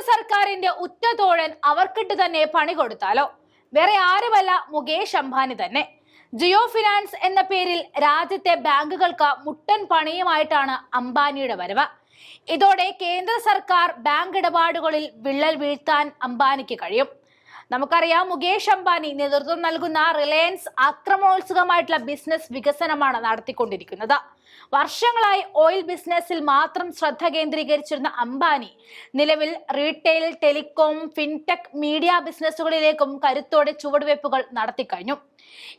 സർക്കാരിന്റെ ഉറ്റതോഴൻ അവർക്കിട്ട് തന്നെ പണി കൊടുത്താലോ? വേറെ ആരുമല്ല മുകേഷ് അംബാനി തന്നെ. ജിയോ ഫിനാൻസ് എന്ന പേരിൽ രാജ്യത്തെ ബാങ്കുകൾക്ക് മുട്ടൻ പണിയുമായിട്ടാണ് അംബാനിയുടെ വരവ്. ഇതോടെ കേന്ദ്ര സർക്കാർ ബാങ്ക് ഇടപാടുകളിൽ വിള്ളൽ വീഴ്ത്താൻ അംബാനിക്ക് കഴിയും. നമുക്കറിയാം മുകേഷ് അംബാനി നേതൃത്വം നൽകുന്ന റിലയൻസ് ആക്രമണോത്സുകമായിട്ടുള്ള ബിസിനസ് വികസനമാണ് നടത്തിക്കൊണ്ടിരിക്കുന്നത്. വർഷങ്ങളായി ഓയിൽ ബിസിനസ്സിൽ മാത്രം ശ്രദ്ധ കേന്ദ്രീകരിച്ചിരുന്ന അംബാനി നിലവിൽ റീറ്റെയിൽ ടെലികോം ഫിൻടെക് മീഡിയ ബിസിനസ്സുകളിലേക്കും കരുത്തോടെ ചുവടുവയ്പ്പുകൾ നടത്തിക്കഴിഞ്ഞു.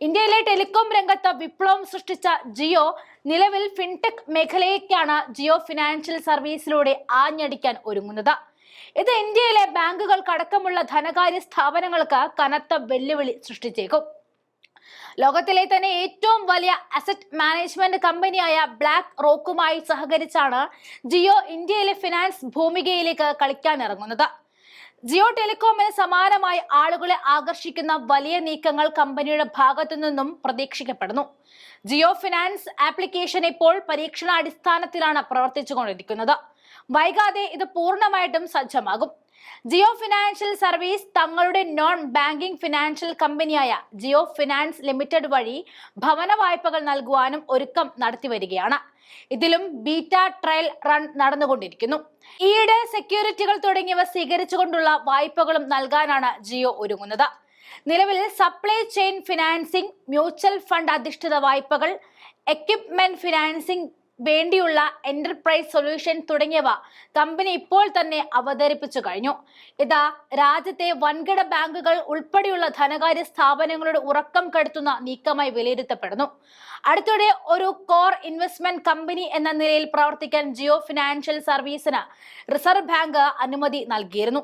ഇന്ത്യയിലെ ടെലികോം രംഗത്ത് വിപ്ലവം സൃഷ്ടിച്ച ജിയോ നിലവിൽ ഫിൻടെക് മേഖലയ്ക്കാണ് ജിയോ ഫിനാൻഷ്യൽ സർവീസിലൂടെ ആഞ്ഞടിക്കാൻ ഒരുങ്ങുന്നത്. ഇത് ഇന്ത്യയിലെ ബാങ്കുകൾക്കടക്കമുള്ള ധനകാര്യ സ്ഥാപനങ്ങൾക്ക് കനത്ത വെല്ലുവിളി സൃഷ്ടിച്ചേക്കും. ലോകത്തിലെ തന്നെ ഏറ്റവും വലിയ അസറ്റ് മാനേജ്മെന്റ് കമ്പനിയായ ബ്ലാക്ക് റോക്കുമായി സഹകരിച്ചാണ് ജിയോ ഇന്ത്യയിലെ ഫിനാൻസ് ഭൂമികയിലേക്ക് കളിക്കാൻ ഇറങ്ങുന്നത് ജിയോ ടെലികോമിന് സമാനമായി ആളുകളെ ആകർഷിക്കുന്ന വലിയ നീക്കങ്ങൾ കമ്പനിയുടെ ഭാഗത്തു നിന്നും പ്രതീക്ഷിക്കപ്പെടുന്നു. ജിയോ ഫിനാൻസ് ആപ്ലിക്കേഷൻ ഇപ്പോൾ പരീക്ഷണാടിസ്ഥാനത്തിലാണ് പ്രവർത്തിച്ചുകൊണ്ടിരിക്കുന്നത്. വൈകാതെ ഇത് പൂർണമായിട്ടും സജ്ജമാകും. ജിയോ ഫിനാൻഷ്യൽ സർവീസ് തങ്ങളുടെ നോൺ ബാങ്കിംഗ് ഫിനാൻഷ്യൽ കമ്പനിയായ ജിയോ ഫിനാൻസ് ലിമിറ്റഡ് വഴി ഭവന വായ്പകൾ നൽകുവാനും ഒരുക്കം നടത്തി വരികയാണ്. ഇതിലും ബീറ്റ ട്രയൽ റൺ നടന്നുകൊണ്ടിരിക്കുന്നു. ഈയിടെ സെക്യൂരിറ്റികൾ തുടങ്ങിയവ സ്വീകരിച്ചുകൊണ്ടുള്ള വായ്പകളും നൽകാനാണ് ജിയോ ഒരുങ്ങുന്നത്. നിലവിൽ supply chain financing mutual fund അധിഷ്ഠിത വായ്പകൾ എക്യുപ്മെന്റ് ഫിനാൻസിംഗ് വേണ്ടിയുള്ള എന്റർപ്രൈസ് സൊല്യൂഷൻ തുടങ്ങിയവ കമ്പനി ഇപ്പോൾ തന്നെ അവതരിപ്പിച്ചു കഴിഞ്ഞു. ഇതാ രാജ്യത്തെ വൻകിട ബാങ്കുകൾ ഉൾപ്പെടെയുള്ള ധനകാര്യ സ്ഥാപനങ്ങളുടെ ഉറക്കം കെടുത്തുന്ന നീക്കമായി വിലയിരുത്തപ്പെടുന്നു. അടുത്തിടെ ഒരു കോർ ഇൻവെസ്റ്റ്മെന്റ് കമ്പനി എന്ന നിലയിൽ പ്രവർത്തിക്കാൻ ജിയോ ഫിനാൻഷ്യൽ സർവീസിന് റിസർവ് ബാങ്ക് അനുമതി നൽകിയിരുന്നു.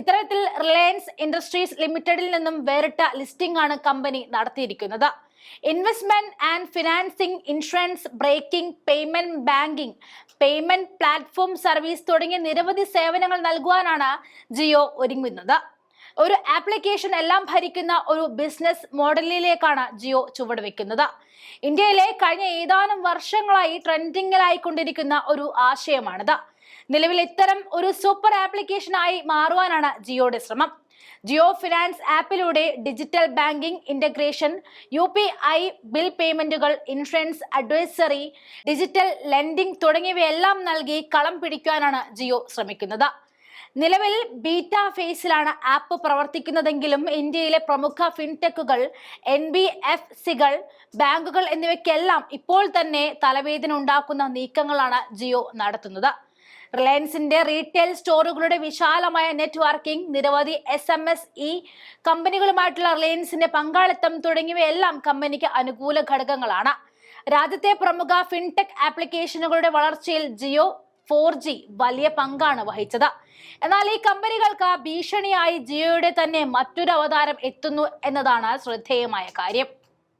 ഇത്തരത്തിൽ റിലയൻസ് ഇൻഡസ്ട്രീസ് ലിമിറ്റഡിൽ നിന്നും വേറിട്ട ലിസ്റ്റിംഗ് ആണ് കമ്പനി നടത്തിയിരിക്കുന്നത്. Investment and financing insurance breaking payment banking payment platform service തുടങ്ങിയ നിരവധി സേവനങ്ങൾ നൽകുവാനാണ് ജിയോ ഒരുങ്ങുന്നത്. ഒരു ആപ്ലിക്കേഷൻ എല്ലാം ഭരിക്കുന്ന ഒരു ബിസിനസ് മോഡലിലേക്കാണ് ജിയോ ചുവടുവെക്കുന്നത്. ഇന്ത്യയിലെ കഴിഞ്ഞ ഏതാനും വർഷങ്ങളായി ട്രെൻഡിങ്ങിലായിക്കൊണ്ടിരിക്കുന്ന ഒരു ആശയമാണിത്. നിലവിൽ ഇത്തരം ഒരു സൂപ്പർ ആപ്ലിക്കേഷനായി മാറുവാനാണ് ജിയോയുടെ ശ്രമം. ജിയോ ഫിനാൻസ് ആപ്പിലൂടെ digital banking integration U P I bill പേയ്മെന്റുകൾ insurance advisory digital lending തുടങ്ങിയവയെല്ലാം നൽകി കളം പിടിക്കാനാണ് ജിയോ ശ്രമിക്കുന്നത്. നിലവിൽ ബീറ്റ ഫേസിലാണ് ആപ്പ് പ്രവർത്തിക്കുന്നതെങ്കിലും ഇന്ത്യയിലെ പ്രമുഖ ഫിൻടെക്കുകൾ എൻ ബി എഫ് സികൾ ബാങ്കുകൾ എന്നിവയ്ക്കെല്ലാം ഇപ്പോൾ തന്നെ തലവേദന ഉണ്ടാക്കുന്ന നീക്കങ്ങളാണ് ജിയോ നടത്തുന്നത്. റിലയൻസിന്റെ റീറ്റെയിൽ സ്റ്റോറുകളുടെ വിശാലമായ നെറ്റ്വർക്കിംഗ് നിരവധി എസ് എം എസ് ഇ കമ്പനികളുമായിട്ടുള്ള റിലയൻസിന്റെ പങ്കാളിത്തം തുടങ്ങിയവയെല്ലാം കമ്പനിക്ക് അനുകൂല ഘടകങ്ങളാണ്. രാജ്യത്തെ പ്രമുഖ ഫിൻടെക് ആപ്ലിക്കേഷനുകളുടെ വളർച്ചയിൽ ജിയോ ഫോർ ജി വലിയ പങ്കാണ് വഹിച്ചത്. എന്നാൽ ഈ കമ്പനികൾക്ക് ഭീഷണിയായി ജിയോയുടെ തന്നെ മറ്റൊരു അവതാരം എത്തുന്നു എന്നതാണ് ശ്രദ്ധേയമായ കാര്യം.